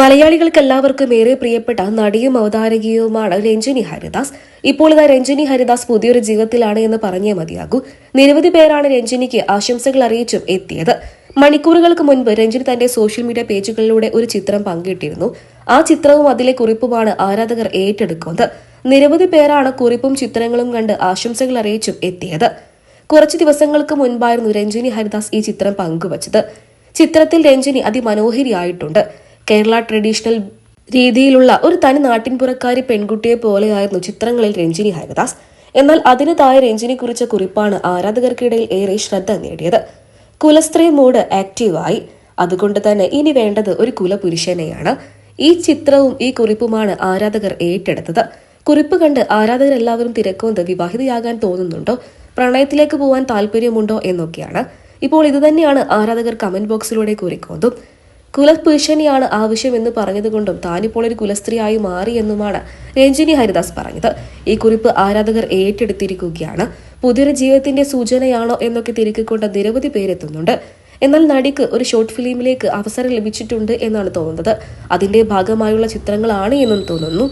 മലയാളികൾക്ക് എല്ലാവർക്കും ഏറെ പ്രിയപ്പെട്ട നടിയും അവതാരകയുമാണ് രഞ്ജിനി ഹരിദാസ്. ഇപ്പോൾ ഇതാ രഞ്ജിനി ഹരിദാസ് പുതിയൊരു ജീവിതത്തിലാണ് എന്ന് പറഞ്ഞേ മതിയാകൂ. നിരവധി പേരാണ് രഞ്ജിനിക്ക് ആശംസകൾ അറിയിച്ചും എത്തിയത്. മണിക്കൂറുകൾക്ക് മുൻപ് രഞ്ജിനി തന്റെ സോഷ്യൽ മീഡിയ പേജുകളിലൂടെ ഒരു ചിത്രം പങ്കിട്ടിരുന്നു. ആ ചിത്രവും അതിലെ കുറിപ്പുമാണ് ആരാധകർ ഏറ്റെടുക്കുന്നത്. നിരവധി പേരാണ് കുറിപ്പും ചിത്രങ്ങളും കണ്ട് ആശംസകൾ അറിയിച്ചും എത്തിയത്. കുറച്ച് ദിവസങ്ങൾക്ക് മുൻപായിരുന്നു രഞ്ജിനി ഹരിദാസ് ഈ ചിത്രം പങ്കുവച്ചത്. ചിത്രത്തിൽ രഞ്ജിനി അതിമനോഹരിയായിട്ടുണ്ട്. കേരള ട്രഡീഷണൽ രീതിയിലുള്ള ഒരു തനി നാട്ടിൻപുറക്കാരി പെൺകുട്ടിയെ പോലെയായിരുന്നു ചിത്രങ്ങളിൽ രഞ്ജിനി ഹരിദാസ്. എന്നാൽ അതിന് താഴെ രഞ്ജിനി കുറിച്ച കുറിപ്പാണ് ആരാധകർക്കിടയിൽ ഏറെ ശ്രദ്ധ നേടിയത്. കുലസ്ത്രീ മൂഡ് ആക്റ്റീവായി. അതുകൊണ്ട് തന്നെ ഇനി വേണ്ടത് ഒരു കുലപുരുഷനെയാണ്. ഈ ചിത്രവും ഈ കുറിപ്പുമാണ് ആരാധകർ ഏറ്റെടുത്തത്. കുറിപ്പ് കണ്ട് ആരാധകരെല്ലാവരും തിരക്കുന്നത് വിവാഹിതയാകാൻ തോന്നുന്നുണ്ടോ? പ്രണയത്തിലേക്ക് പോകാൻ താല്പര്യമുണ്ടോ എന്നൊക്കെയാണ്. ഇപ്പോൾ ഇതുതന്നെയാണ് ആരാധകർ കമന്റ് ബോക്സിലൂടെ കുറിക്കുന്നതും കുലപുരുഷനെയാണ് ആവശ്യമെന്ന് പറഞ്ഞതുകൊണ്ടും താനിപ്പോൾ ഒരു കുലസ്ത്രീയായി മാറിയെന്നുമാണ് രഞ്ജിനി ഹരിദാസ് പറഞ്ഞത്. ഈ കുറിപ്പ് ആരാധകർ ഏറ്റെടുത്തിരിക്കുകയാണ്. പുതിയൊരു ജീവിതത്തിന്റെ സൂചനയാണോ എന്നൊക്കെ തിരക്കിക്കൊണ്ട് നിരവധി പേരെത്തുന്നുണ്ട്. എന്നാൽ നടിക്ക് ഒരു ഷോർട്ട് ഫിലിമിലേക്ക് അവസരം ലഭിച്ചിട്ടുണ്ട് എന്നാണ് തോന്നുന്നത്. അതിന്റെ ഭാഗമായുള്ള ചിത്രങ്ങളാണ് എന്നും തോന്നുന്നു.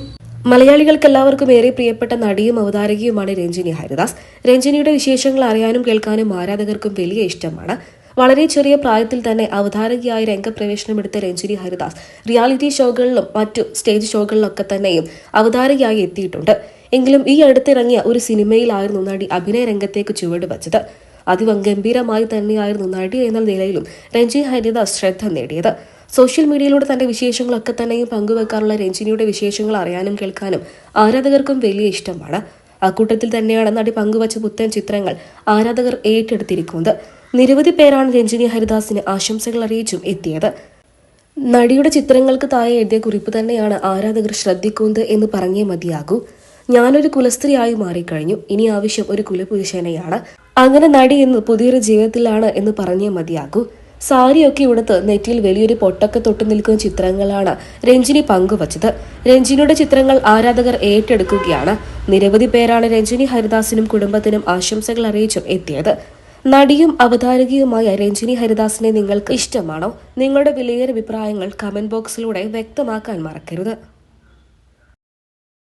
മലയാളികൾക്ക് എല്ലാവർക്കും ഏറെ പ്രിയപ്പെട്ട നടിയും അവതാരകയുമാണ് രഞ്ജിനി ഹരിദാസ്. രഞ്ജിനിയുടെ വിശേഷങ്ങൾ അറിയാനും കേൾക്കാനും ആരാധകർക്കും വലിയ ഇഷ്ടമാണ്. വളരെ ചെറിയ പ്രായത്തിൽ തന്നെ അവതാരകയായി രംഗപ്രവേശനമെടുത്ത രഞ്ജിനി ഹരിദാസ് റിയാലിറ്റി ഷോകളിലും മറ്റു സ്റ്റേജ് ഷോകളിലൊക്കെ തന്നെയും അവതാരകയായി എത്തിയിട്ടുണ്ട്. എങ്കിലും ഈ അടുത്തിറങ്ങിയ ഒരു സിനിമയിലായിരുന്നു നടി അഭിനയ രംഗത്തേക്ക് ചുവട് വച്ചത്. അതിഗംഭീരമായി തന്നെയായിരുന്നു നടി എന്ന നിലയിലും രഞ്ജി ഹരിദാസ് ശ്രദ്ധ നേടിയത്. സോഷ്യൽ മീഡിയയിലൂടെ തന്റെ വിശേഷങ്ങളൊക്കെ തന്നെയും പങ്കുവെക്കാറുള്ള രഞ്ജിനിയുടെ വിശേഷങ്ങൾ അറിയാനും കേൾക്കാനും ആരാധകർക്കും വലിയ ഇഷ്ടമാണ്. അക്കൂട്ടത്തിൽ തന്നെയാണ് നടി പങ്കുവച്ച പുത്തൻ ചിത്രങ്ങൾ ആരാധകർ ഏറ്റെടുത്തിരിക്കുന്നത്. നിരവധി പേരാണ് രഞ്ജിനി ഹരിദാസിന് ആശംസകൾ അറിയിച്ചും എത്തിയത്. നടിയുടെ ചിത്രങ്ങൾക്ക് താഴെ എഴുതിയ കുറിപ്പ് തന്നെയാണ് ആരാധകർ ശ്രദ്ധിക്കുന്നത് എന്ന് പറഞ്ഞേ മതിയാകൂ. ഞാനൊരു കുലസ്ത്രീയായി മാറിക്കഴിഞ്ഞു. ഇനി ആവശ്യം ഒരു കുലപുരുഷനെയാണ്. അങ്ങനെ നടി എന്ന് പുതിയൊരു ജീവിതത്തിലാണ് എന്ന് പറഞ്ഞേ മതിയാകൂ. സാരിയൊക്കെ ഉടുത്ത് നെറ്റിയിൽ വലിയൊരു പൊട്ടൊക്കെ തൊട്ടു നിൽക്കുന്ന ചിത്രങ്ങളാണ് രഞ്ജിനി പങ്കുവച്ചത്. രഞ്ജിനിയുടെ ചിത്രങ്ങൾ ആരാധകർ ഏറ്റെടുക്കുകയാണ്. നിരവധി പേരാണ് രഞ്ജിനി ഹരിദാസിനും കുടുംബത്തിനും ആശംസകൾ അറിയിച്ചും എത്തിയത്. നടിയും അവതാരകയുമായ രഞ്ജിനി ഹരിദാസിനെ നിങ്ങൾക്ക് ഇഷ്ടമാണോ? നിങ്ങളുടെ വിലയേറെ അഭിപ്രായങ്ങൾ കമന്റ് ബോക്സിലൂടെ വ്യക്തമാക്കാൻ മറക്കരുത്.